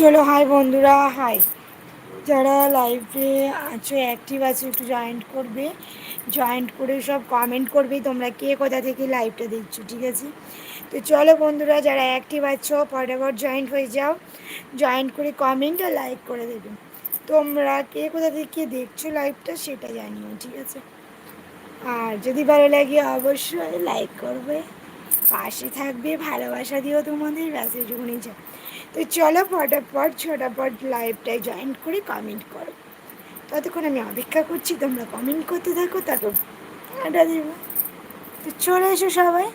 চলো হাই বন্ধুরা হাই যারা লাইভে আছো অ্যাক্টিভ আছো, একটু জয়েন্ট করবে। জয়েন্ট করে সব কমেন্ট করবে, তোমরা কে কোথা থেকে লাইভটা দেখছ, ঠিক আছে? তো চলো বন্ধুরা, যারা অ্যাক্টিভ আছো ফটাফট জয়েন্ট হয়ে যাও। জয়েন্ট করে কমেন্ট আর লাইক করে দেবে। তোমরা কে কোথা থেকে দেখছ লাইভটা সেটা জানিও, ঠিক আছে? আর যদি ভালো লাগে, অবশ্যই লাইক করবে। পাশে থাকবে, ভালোবাসা দিও তোমাদের ব্যাস এইটুকুনি যা। তো চলো ফটাফট, ছটাফট লাইভটায় জয়েন করে কমেন্ট করো। ততক্ষণ আমি অপেক্ষা করছি, তোমরা কমেন্ট করতে থাকো, তারপর আড্ডা দেব। তো চলে এসো সবাই।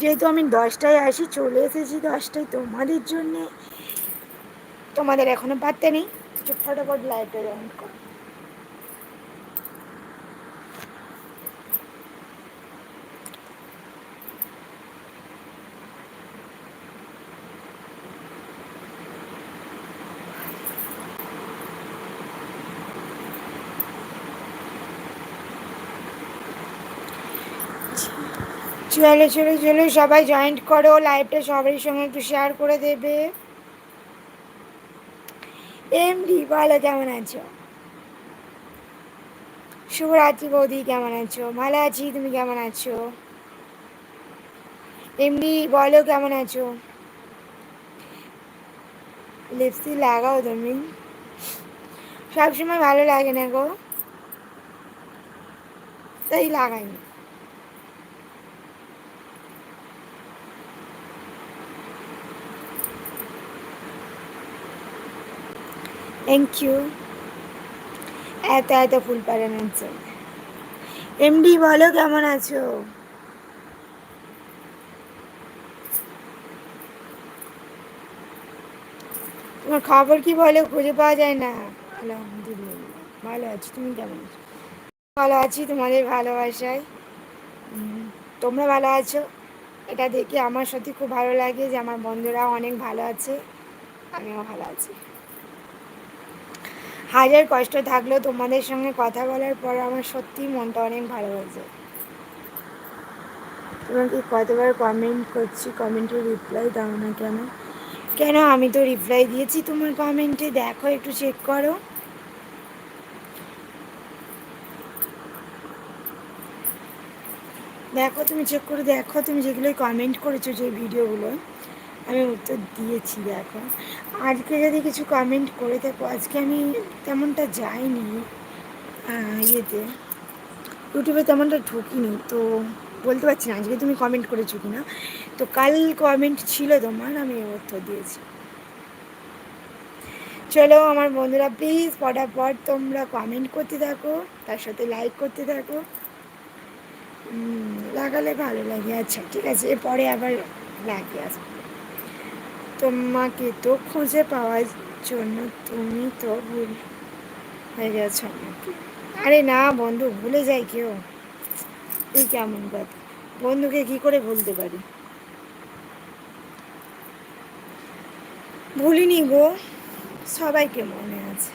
যেহেতু আমি দশটায় আসি, চলে এসেছি দশটায় তোমাদের জন্যে। তোমাদের এখনও পারতে নেই ফটাফট লাইভটা জয়েন করো। চলে চলে চলে সবাই জয়েন্ট করো লাইভটা সবারই সঙ্গে একটু শেয়ার করে দেবে। এমডি ভালো কেমন আছো? শুভরাত্রি বৌদি, কেমন আছো? ভালো আছি, তুমি কেমন আছো? এমডি বলো কেমন আছো? লিপস্টিক লাগাও তুমি। সবসময় ভালো লাগে না গো। তাই লাগাইনি। থ্যাংক ইউ এত এত ফুল পারেন আছে এমডি বলো কেমন আছো? তোমার খবর কি বলো? খুঁজে পাওয়া যায় না। আলহামদুলিল্লাহ। ভালো আছি। তুমি কেমন আছো? ভালো আছি, তোমাদের ভালোবাসায়। তোমরা ভালো আছো? এটা দেখে আমার সত্যি খুব ভালো লাগে যে আমার বন্ধুরা অনেক ভালো আছে। আমিও ভালো আছি। হাজার কষ্ট থাকলেও তোমাদের সঙ্গে কথা বলার পর আমার সত্যি মনটা অনেক ভালো হয়েছে। তোমাকে কতবার কমেন্ট করছি কমেন্টে রিপ্লাই দাও না কেন? কেন? আমি তো রিপ্লাই দিয়েছি তোমার কমেন্টে দেখো একটু চেক করো। দেখো তুমি চেক করে দেখো তুমি যেগুলো কমেন্ট করেছ যে ভিডিওগুলো আমি উত্তর দিয়েছি দেখো। আজকে যদি কিছু কমেন্ট করে থাকো আজকে আমি তেমনটা যাইনি ইয়েতে। ইউটিউবে তেমনটা ঢুকিনি, তো বলতে পারছি না আজকে তুমি কমেন্ট করেছ কি না তো কাল কমেন্ট ছিল তোমার, আমি উত্তর দিয়েছি। চলো আমার বন্ধুরা প্লিজ ফটাফট তোমরা কমেন্ট করতে থাকো, তার সাথে লাইক করতে থাকো। লাগালে ভালো লাগে। আচ্ছা ঠিক আছে, এরপরে আবার লাগে আসবে। তোমাকে তো খুঁজে পাওয়ার জন্য তুমি তো ভুল হয়ে গেছো আমাকে আরে না বন্ধু, ভুলে যায় কেউ তুই কেমন কথা বন্ধুকে কি করে ভুলতে পারি? ভুলিনি গো, সবাইকে মনে আছে।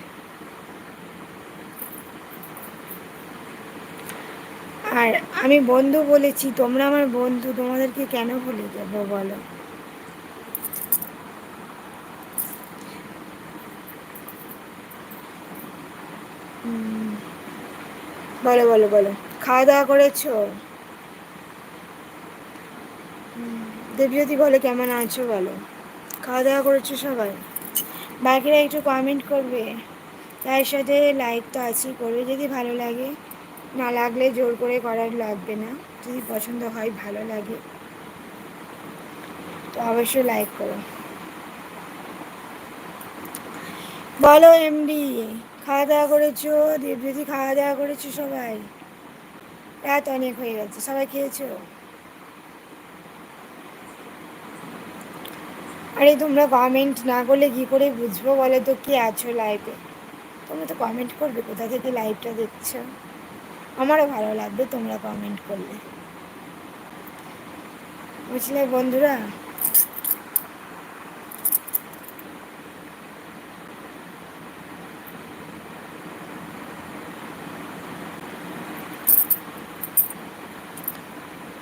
আর আমি বন্ধু বলেছি, তোমরা আমার বন্ধু, তোমাদেরকে কেন ভুলে যাব বলো? বলো বলো বলো। খাওয়া দাওয়া করেছ দেবজ্যোতি বলো, কেমন আছো বলো? খাওয়া দাওয়া করেছ সবাই? বাকিরা একটু কমেন্ট করবে। তার সাথে লাইক তো আছেই, করবে যদি ভালো লাগে। না লাগলে জোর করে করার লাগবে না। যদি পছন্দ হয়, ভালো লাগে। তো অবশ্যই লাইক করো। বলো এমডি খাওয়া দাওয়া করেছ? দেবজ্যোতি খাওয়া দাওয়া করেছ সবাই? রাত অনেক হয়ে গেছে, সবাই খেয়েছো? আরে তোমরা কমেন্ট না করলে কী করে বুঝব বলো তো কে আছো লাইভে তোমরা তো কমেন্ট করবে, কোথা থেকে লাইভটা দেখছ? আমারও ভালো লাগবে তোমরা কমেন্ট করলে। বুঝলে বন্ধুরা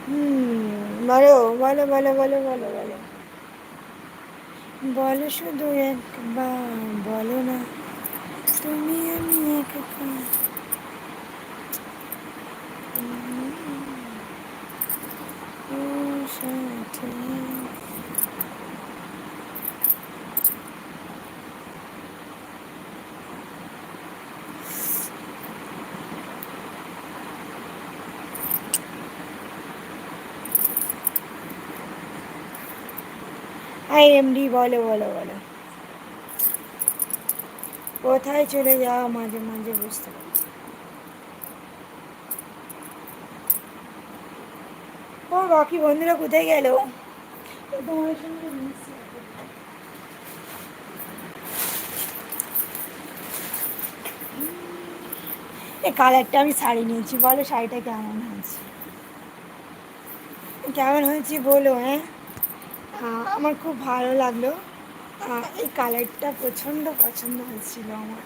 হুম বলো বলো বলো বলো বলো বলো বলো শুধু একবার, বলো না, তুমি আমি একবার। সাথে এমডি বলো বলো বলো। কোথায় চলে যাওয়া মাঝে মাঝে, বুঝতে পারি ও, বাকি বন্ধুরা কোথায় গেল? এই কালারটা আমি শাড়ি নিয়েছি, বলো, শাড়িটা কেমন হয়েছে? কেমন হয়েছে বলো হ্যাঁ? আমার খুব ভালো লাগল। এই কালারটা প্রচণ্ড পছন্দ হয়েছিল আমার।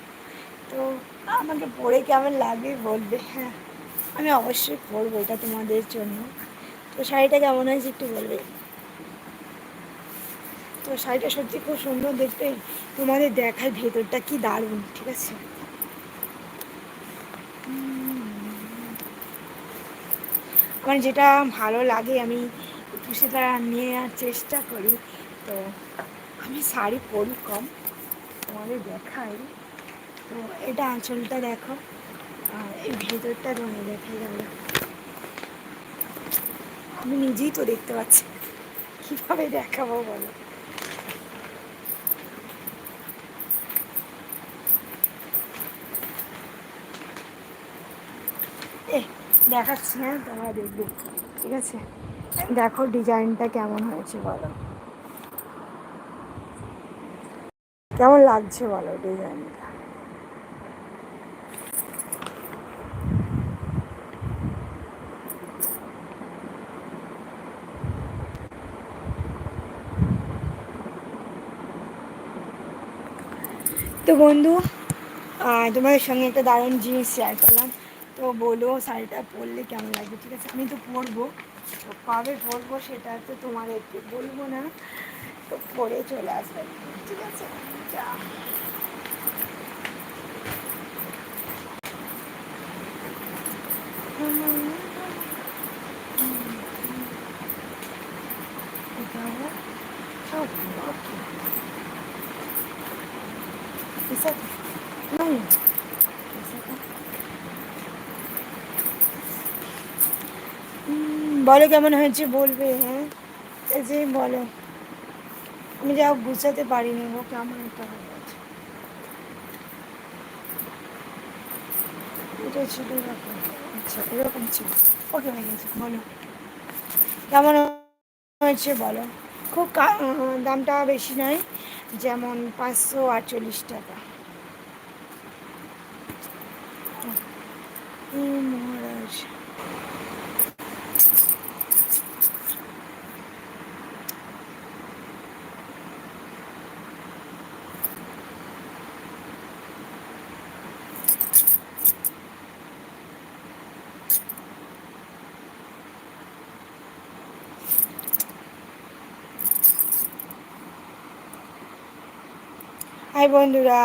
তো আমাকে পরে কেমন লাগে বলবে? হ্যাঁ আমি অবশ্যই পরবো এটা তোমাদের জন্য। তো শাড়িটা কেমন হয়েছে একটু বলবে? তো শাড়িটা সত্যি খুব সুন্দর দেখতে। তোমাদের দেখায় ভেতরটা কি দারুণ, ঠিক আছে? আমার যেটা ভালো লাগে, আমি একটু সেটা নেওয়ার চেষ্টা করি। তো আমি শাড়ি পরি কম, তোমাদের দেখাই। তো এটা আঁচলটা দেখো। আর এই ভেতরটা তোমাদের দেখাই যাবে আমি নিজেই তো দেখতে পাচ্ছি। কীভাবে দেখাবো বলো? দেখাচ্ছি হ্যাঁ তোমরা দেখবে। ঠিক আছে? দেখো ডিজাইনটা কেমন হয়েছে বলো। কেমন লাগছে বলো ডিজাইনটা? তো বন্ধু তোমাদের সঙ্গে একটা দারুণ জিনিস শেয়ার করলাম। তো বলো শাড়িটা পরলে কেমন লাগবে, ঠিক আছে? আমি তো পরবো। কবে পরবো সেটা তো তোমাদেরকে বলব না। তো পরে চলে আসবে। ঠিক আছে যা। বলো কেমন হয়েছে বলবে হ্যাঁ? এই যে বলো। আমি যা বুঝাতে পারিনি ও কেমন একটা এটা ছিল এরকম। আচ্ছা এরকম ছিল। ওকে হয়ে গেছে, বলো। কেমন হয়েছে বলো। খুব দামটা বেশি নয়, যেমন পাঁচশো আটচল্লিশ টাকা। হাই বন্ধুরা।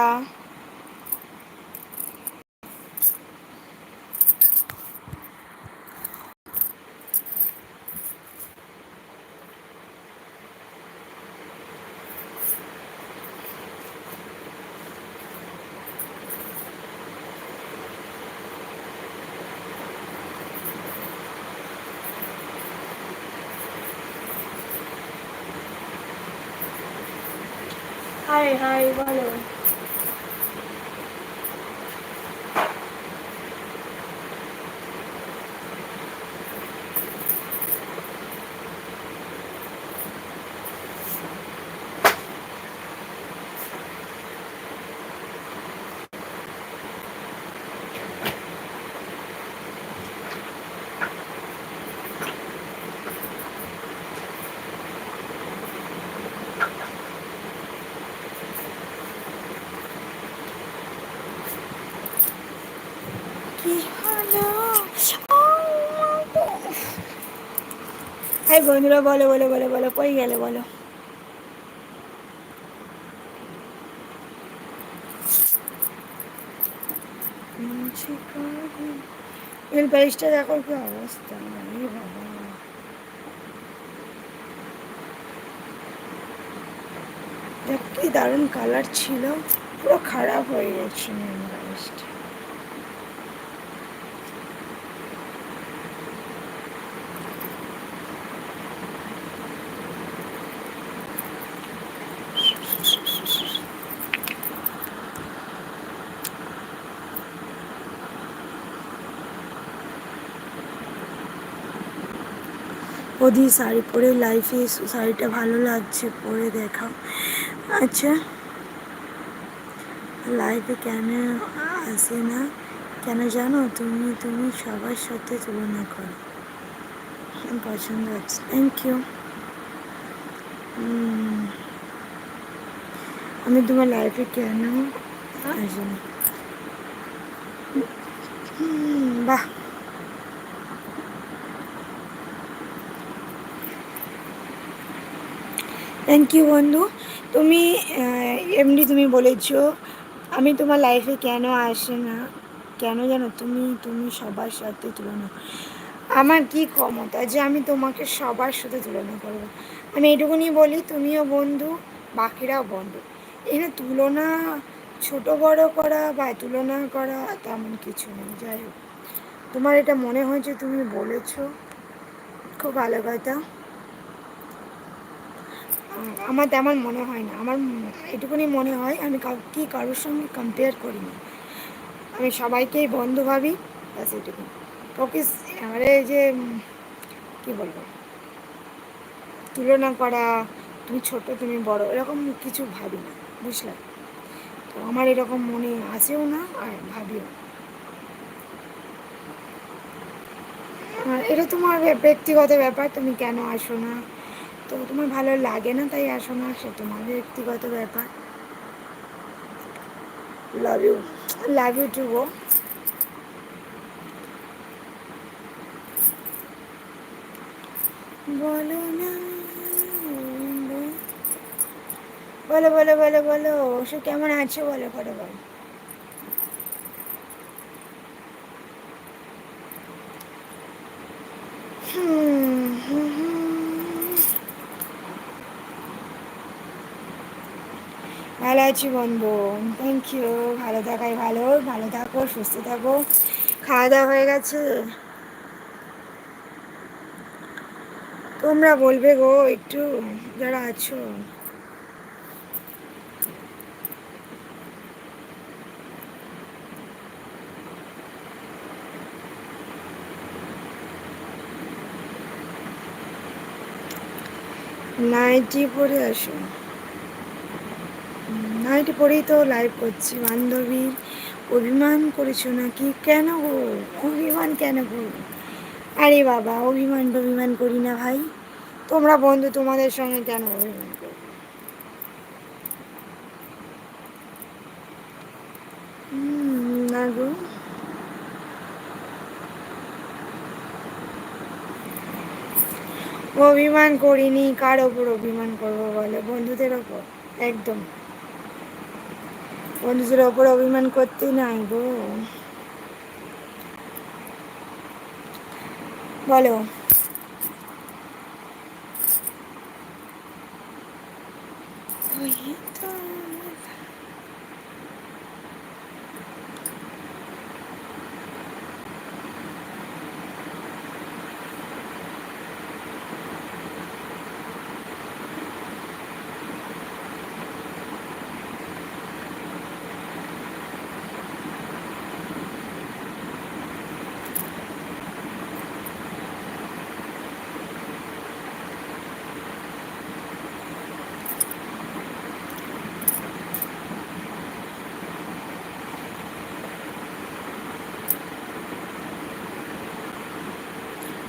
হাই হাই বলো। এই বন্ধুরা, বলো বলো বলো বলো, কই গেলে বলো? এর প্যারিসটা দেখো কি অবস্থা মানে কি দারুণ কালার ছিল, পুরো খারাপ হয়ে গেছে প্যারিসটা ওদি শাড়ি পরে লাইফে শাড়িটা ভালো লাগছে পরে দেখাও। আচ্ছা। লাইফে কেন আসে না? কেন জানো? তুমি তুমি সবার সাথে তুলনা করো। পছন্দ হচ্ছে। থ্যাংক ইউ আমি তোমার লাইফে কেন আসি না? বাহ। থ্যাংক ইউ বন্ধু তুমি এমনি তুমি বলেছ, আমি তোমার লাইফে কেন আসে না? কেন জানো? তুমি তুমি সবার সাথে তুলনা আমার কি ক্ষমতা যে আমি তোমাকে সবার সাথে তুলনা করব? আমি এটুকুনি বলি, তুমিও বন্ধু, বাকিরাও বন্ধু। এখানে তুলনা ছোট বড় করা বা তুলনা করা তেমন কিছু নেই। যাই হোক, তোমার এটা মনে হয়েছে তুমি বলেছ? খুব ভালো কথা। আমার তেমন মনে হয় না। আমার এটুকুনি মনে হয়, আমি কি কারোর সঙ্গে কম্পেয়ার করি না আমি সবাইকেই বন্ধু ভাবি, ব্যাস এটুকু। ওকে এবারে যে কি বলব? তুলনা করা, তুমি ছোট, তুমি বড়, এরকম কিছু ভাবি না, বুঝলে? তো আমার এরকম মনে আসেও না, আর ভাবিও এটা তোমার ব্যক্তিগত ব্যাপার, তুমি কেন আসো না? তো তোমার ভালো লাগে না, তাই আসো না, সে তোমার ব্যক্তিগত ব্যাপার। Love you love you too গো। বলো না, বলো বলো বলো বলো সে কেমন আছে বলো করে বলো। আছি বন্ধু। থ্যাংক ইউ ভালো থাকাই ভালো। ভালো থাকো, সুস্থ থাকো। খাওয়া দাওয়া হয়ে গেছে? তোমরা বলবে গো, একটু যারা আছো। নাইটি পরে আসো। নাইটি পরেই তো লাইভ করছি। বান্ধবীর অভিমান করেছ নাকি? কেন গো? অভিমান কেন গো আরে বাবা, অভিমান অভিমান করি না ভাই। তোমরা বন্ধু, তোমাদের সঙ্গে কেন অভিমান করো অভিমান করিনি। কার ওপর অভিমান করব বলে? বন্ধুদের ওপর। একদম। বন্ধুদের ওপর অভিমান করতে নাই গো। বলো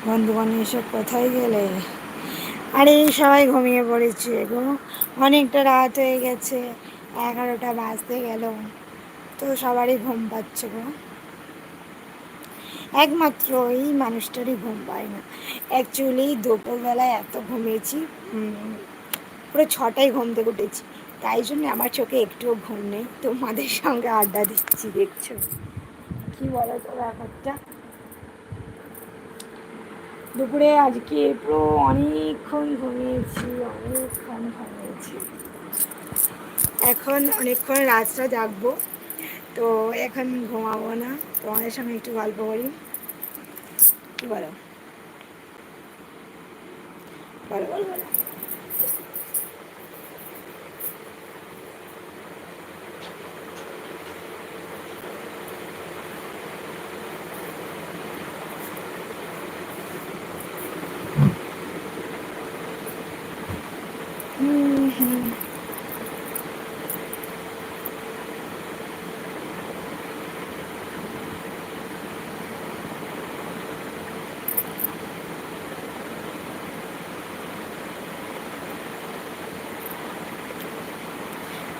তো বন্ধু বান্ধব এসব কোথায় গেলে? আরে, সবাই ঘুমিয়ে পড়েছে গো। অনেকটা রাত হয়ে গেছে, এগারোটা বাজতে গেল। তো সবারই ঘুম পাচ্ছে গো। একমাত্র এই মানুষটারই ঘুম পায় না। অ্যাকচুয়ালি দুপুরবেলায় এত ঘুমিয়েছি পুরো ছটায় ঘুম থেকে উঠেছি। তাই জন্য আমার চোখে একটুও ঘুম নেই। তোমাদের সঙ্গে আড্ডা দিচ্ছি, দেখছ? কি বলো তো ব্যাপারটা? দুপুরে আজকে পুরো অনেকক্ষণ ঘুমিয়েছি অনেকক্ষণ ঘুমিয়েছি। এখন অনেকক্ষণ রাতটা জাগবো, তো এখন ঘুমাবো না, তোমাদের সঙ্গে একটু গল্প করি। কী বলো বলো। বলো বলো।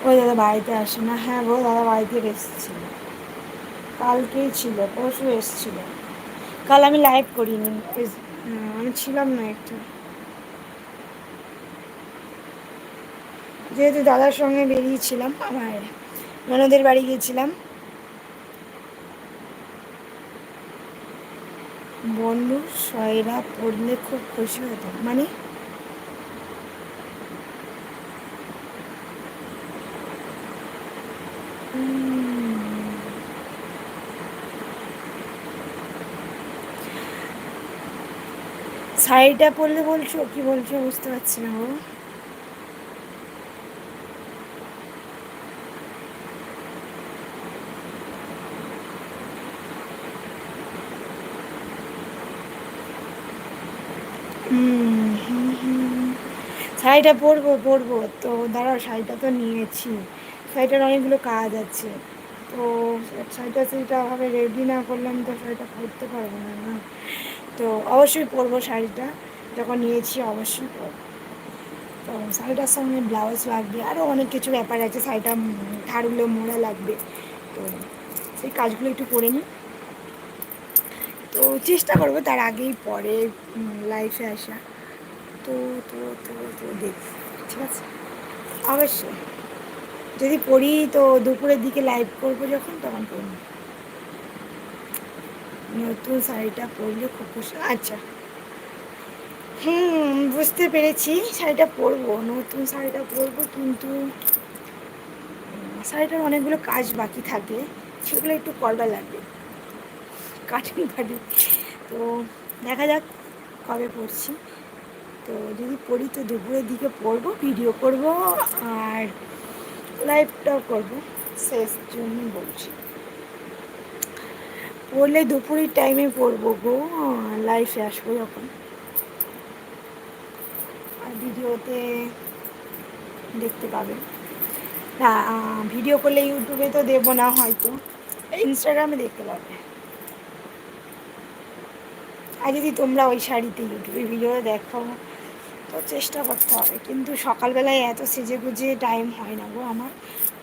ওই দাদা বাড়িতে আসে না। হ্যাঁ গো, দাদা বাড়িতে এসেছিল। কালকেই ছিল, পরশু এসেছিল। কাল আমি লাইভ করিনি। আমি ছিলাম না একটু। যেহেতু দাদার সঙ্গে বেরিয়েছিলাম, আমার ননদের বাড়ি গিয়েছিলাম। বন্ধু, সয়রা পড়লে খুব খুশি হতো মানে শাড়িটা পরলে বলছো? কি বলছো? বুঝতে পারছি না ও শাড়িটা পরবো পরবো তো দাঁড়াও শাড়িটা তো নিয়েছি। শাড়িটার অনেকগুলো কাজ আছে। তো শাড়িটা সেইটাভাবে রেডি না করলাম, তো শাড়িটা পরতে পারব না না। তো অবশ্যই পরবো শাড়িটা, যখন নিয়েছি অবশ্যই পরবো। তো শাড়িটার সঙ্গে ব্লাউজ লাগবে আরও অনেক কিছু ব্যাপার আছে, শাড়িটা ধারগুলো মোড়া লাগবে। তো সেই কাজগুলো একটু করে নিই। তো চেষ্টা করব তার আগেই পরে লাইফে আসা। তো তো তো তো দেখ, ঠিক আছে? অবশ্যই। যদি পড়ি তো দুপুরের দিকে লাইভ করব যখন, তখন পড়ব। নতুন শাড়িটা পরলে খুব খুশি আচ্ছা। হুম, বুঝতে পেরেছি, শাড়িটা পরবো, নতুন শাড়িটা পরবো কিন্তু শাড়িটার অনেকগুলো কাজ বাকি থাকে, সেগুলো একটু করবার লাগবে কাটিং ফাটিং তো দেখা যাক কবে পড়ছি। তো যদি পড়ি তো দুপুরের দিকে পড়ব ভিডিও করব, আর লাইভটাও করব। শেষ জন্য বলছি। পড়লে দুপুরের টাইমে পড়ব গো লাইফে আসব যখন। আর ভিডিওতে দেখতে পাবে। না ভিডিও করলে ইউটিউবে তো দেবো না হয়তো। ইনস্টাগ্রামে দেখতে পাবে। আর যদি তোমরা ওই শাড়িতে ইউটিউবে ভিডিও দেখো তো চেষ্টা করতে হবে। কিন্তু সকালবেলায় এত সেজে গুজে টাইম হয় না গো আমার।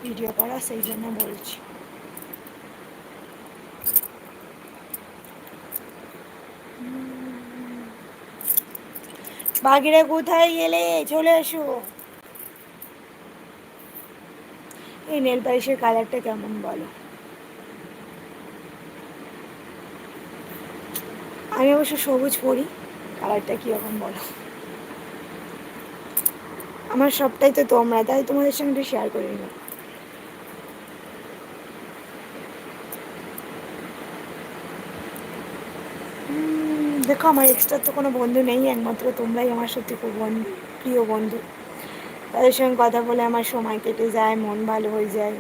ভিডিও করা সেই জন্য বলছি। বাঘিরা কোথায় গেলে? চলে এসো। এই নেল পালিশের কালারটা কেমন বলো? আমি অবশ্য সবুজ পরি কালারটা কীরকম বলো? আমার সবটাই তো তোমরা, তাই তোমাদের সঙ্গে শেয়ার করে। নিলাম দেখো, আমার এক্সট্রা তো কোনো বন্ধু নেই, একমাত্র তোমরাই আমার সত্যি খুব বন্ধু, প্রিয় বন্ধু। তাদের সঙ্গে কথা বলে আমার সময় কেটে যায়, মন ভালো হয়ে যায়।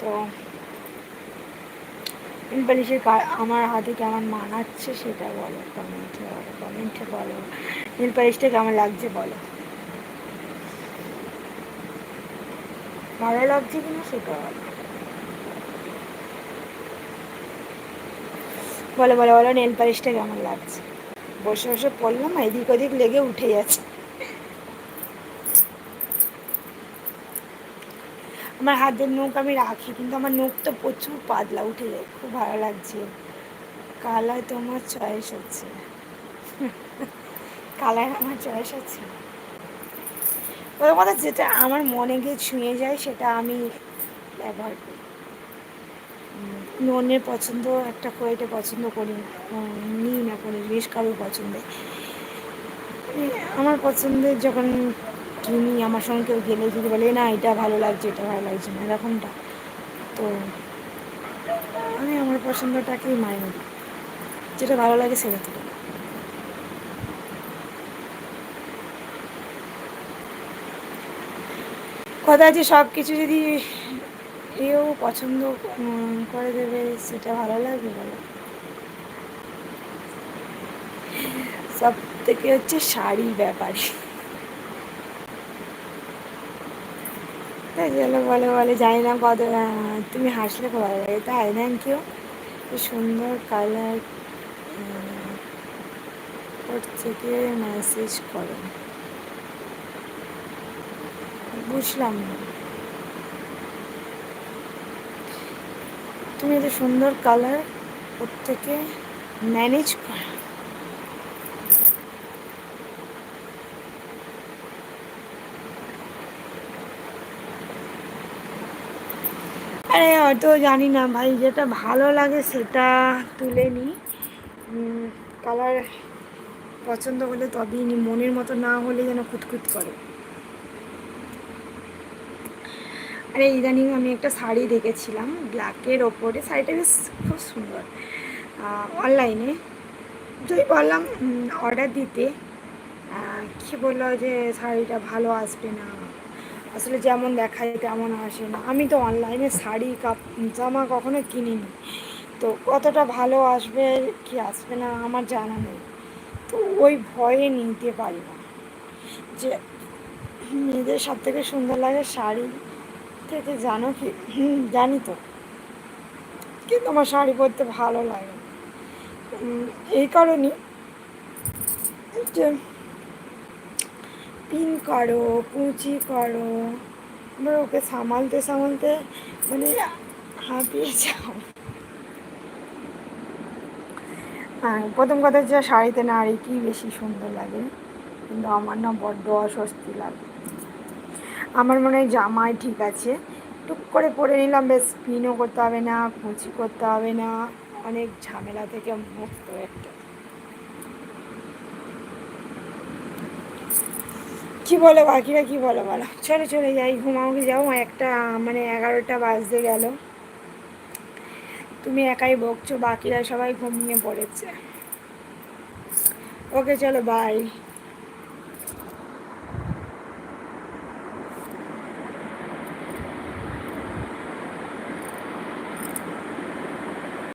তো পালিশের আমার হাতে কেমন মানাচ্ছে সেটা বলো কমেন্টে বলো কমেন্টে বলো। নীল পালিশটা কেমন লাগছে বলো। ভালো লাগছে কিনা সেটা বলো বলো বলো, নেল পালিশটা কেমন লাগছে? বসে বসে পড়লাম এদিক ওদিক লেগে উঠে যাচ্ছে আমার হাতের নখ আমি রাখি, কিন্তু আমার নখটা প্রচুর পাতলা, উঠে যায়, খুব ভালো লাগছে। কালায় তোমার চয়েস হচ্ছে। কালায় আমার চয়েস আছে ওর কথা যেটা আমার মনে গিয়ে ছুঁয়ে যায়, সেটা আমি ব্যবহার করি। অন্যের পছন্দ একটা কোয়ালিটি পছন্দ করি নিই না কোনো বেশ কারোর পছন্দে। আমার পছন্দের যখন কিনি, আমার সঙ্গে কেউ গেলে যদি বলে, না, এটা ভালো লাগছে, এটা ভালো লাগছে না এরকমটা। তো আমি আমার পছন্দটাকেই মাইনে যেটা ভালো লাগে সেটা কথা আছে সব কিছু যদি কেউ পছন্দ করে দেবে, সেটা ভালো লাগবে বলো। সব থেকে হচ্ছে শাড়ির ব্যাপার। তাই জন্য বলে বলে জানি না কত তুমি হাসলে ভালো লাগে। তাই থ্যাংক ইউ সুন্দর কালার ওর থেকে মেসেজ করো। বুঝলাম তুমি এত সুন্দর কালার ওর থেকে ম্যানেজ করো। আরে হয়তো জানি না ভাই, যেটা ভালো লাগে সেটা তুলে নিই কালার পছন্দ হলে তবেই নি, মনের মতো না হলে যেন খুঁতখুত করে। আরে ইদানিং আমি একটা শাড়ি দেখেছিলাম ব্ল্যাকের ওপরে। শাড়িটা বেশ খুব সুন্দর। অনলাইনে যদি বললাম অর্ডার দিতে। কী বলল যে শাড়িটা ভালো আসবে না। আসলে যেমন দেখায় তেমন আসে না। আমি তো অনলাইনে শাড়ি, কাপ, জামা কখনো কিনিনি। তো কতটা ভালো আসবে, কি আসবে না, আমার জানা নেই। তো ওই ভয়ে নিতে পারি না। যে মেয়েদের সব থেকে সুন্দর লাগে শাড়ি। থেকে জানো কি? জানি তো। কিন্তু আমার শাড়ি পরতে ভালো লাগে। এই কারণেই যে পিন করো, কুচি করো এবার ওকে সামালতে সামালতে মানে হাঁপিয়ে যাও হ্যাঁ প্রথম কথা হচ্ছে শাড়িতে নারী কি বেশি সুন্দর লাগে। কিন্তু আমার না বড্ড অস্বস্তি লাগে। আমার মনে হয় জামাই ঠিক আছে। টুক করে পরে নিলাম, বেশ স্পিনও করতে হবে না, কুচি করতে হবে না। অনেক ঝামেলা থেকে মুক্ত একটা। কি বলো বাকিরা, কি বলো বলো? চলে চলে, যাই ঘুমাওকে যাও, একটা মানে এগারোটা বাজতে গেল। তুমি একাই বকছো, বাকিরা সবাই ঘুমিয়ে পড়েছে। ওকে, চলো বাই